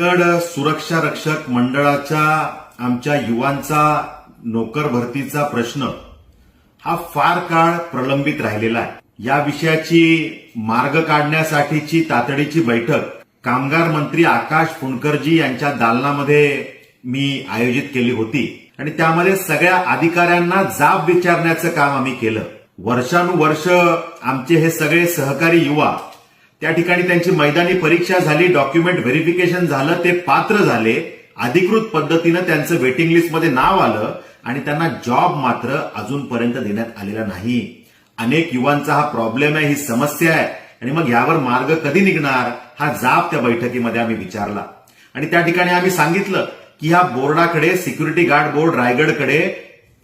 गड सुरक्षा रक्षक मंडळाच्या आमच्या युवांचा नोकर भरतीचा प्रश्न हा फार काळ प्रलंबित राहिलेला आहे. या विषयाची मार्ग काढण्यासाठीची तातडीची बैठक कामगार मंत्री आकाश फुंडकरजी यांच्या दालनामध्ये मी आयोजित केली होती. आणि त्यामध्ये सगळ्या अधिकाऱ्यांना जाब विचारण्याचं काम आम्ही केलं. वर्षानुवर्ष आमचे हे सगळे सहकारी युवा त्या ठिकाणी त्यांची मैदानी परीक्षा झाली डॉक्युमेंट व्हेरिफिकेशन झालं ते पात्र झाले. अधिकृत पद्धतीनं त्यांचं वेटिंग लिस्टमध्ये नाव आलं आणि त्यांना जॉब मात्र अजूनपर्यंत देण्यात आलेला नाही. अनेक युवांचा हा प्रॉब्लेम आहे ही समस्या आहे. आणि मग यावर मार्ग कधी निघणार हा जाब त्या बैठकीमध्ये आम्ही विचारला. आणि त्या ठिकाणी आम्ही सांगितलं की ह्या बोर्डाकडे सिक्युरिटी गार्ड बोर्ड रायगडकडे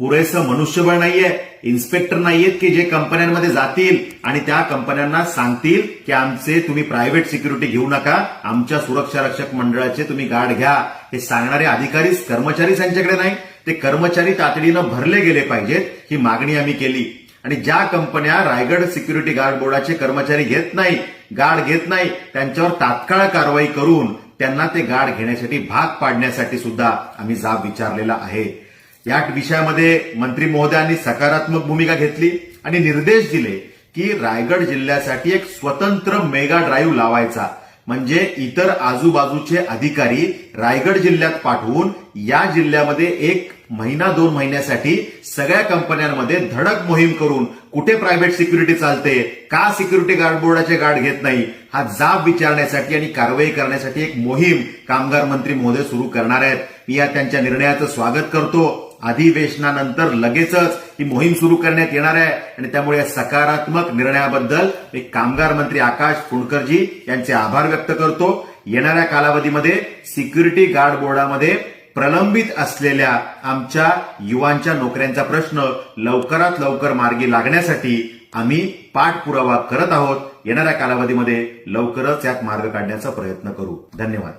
पुरेसं मनुष्यबळ नाहीये इन्स्पेक्टर नाहीयेत की जे कंपन्यांमध्ये जातील आणि त्या कंपन्यांना सांगतील की आमचे तुम्ही प्रायव्हेट सिक्युरिटी घेऊ नका आमच्या सुरक्षा रक्षक मंडळाचे तुम्ही गार्ड घ्या. हे सांगणारे अधिकारी कर्मचारी त्यांच्याकडे नाही. ते कर्मचारी तातडीनं भरले गेले पाहिजेत ही मागणी आम्ही केली. आणि ज्या कंपन्या रायगड सिक्युरिटी गार्ड बोर्डाचे कर्मचारी घेत नाही गार्ड घेत नाही त्यांच्यावर तात्काळ कारवाई करून त्यांना ते गार्ड घेण्यासाठी भाग पाडण्यासाठी सुद्धा आम्ही जाब विचारलेला आहे. या विषयामध्ये मंत्री महोदयांनी सकारात्मक भूमिका घेतली आणि निर्देश दिले की रायगड जिल्ह्यासाठी एक स्वतंत्र मेगा ड्राईव्ह लावायचा. म्हणजे इतर आजूबाजूचे अधिकारी रायगड जिल्ह्यात पाठवून या जिल्ह्यामध्ये एक महिना दोन महिन्यासाठी सगळ्या कंपन्यांमध्ये धडक मोहीम करून कुठे प्रायव्हेट सिक्युरिटी चालते का सिक्युरिटी गार्ड बोर्डाचे गार्ड घेत नाही हा जाब विचारण्यासाठी आणि कारवाई करण्यासाठी एक मोहीम कामगार मंत्री महोदय सुरू करणार आहेत. मी या त्यांच्या निर्णयाचं स्वागत करतो. अधिवेशनानंतर लगेचच ही मोहीम सुरू करण्यात येणार आहे. आणि त्यामुळे या सकारात्मक निर्णयाबद्दल मी कामगार मंत्री आकाश फुंडकरजी यांचे आभार व्यक्त करतो. येणाऱ्या कालावधीमध्ये सिक्युरिटी गार्ड बोर्डामध्ये प्रलंबित असलेल्या आमच्या युवांच्या नोकऱ्यांचा प्रश्न लवकरात लवकर मार्गी लागण्यासाठी आम्ही पाठपुरावा करत आहोत. येणाऱ्या कालावधीमध्ये लवकरच यात मार्ग काढण्याचा प्रयत्न करू. धन्यवाद.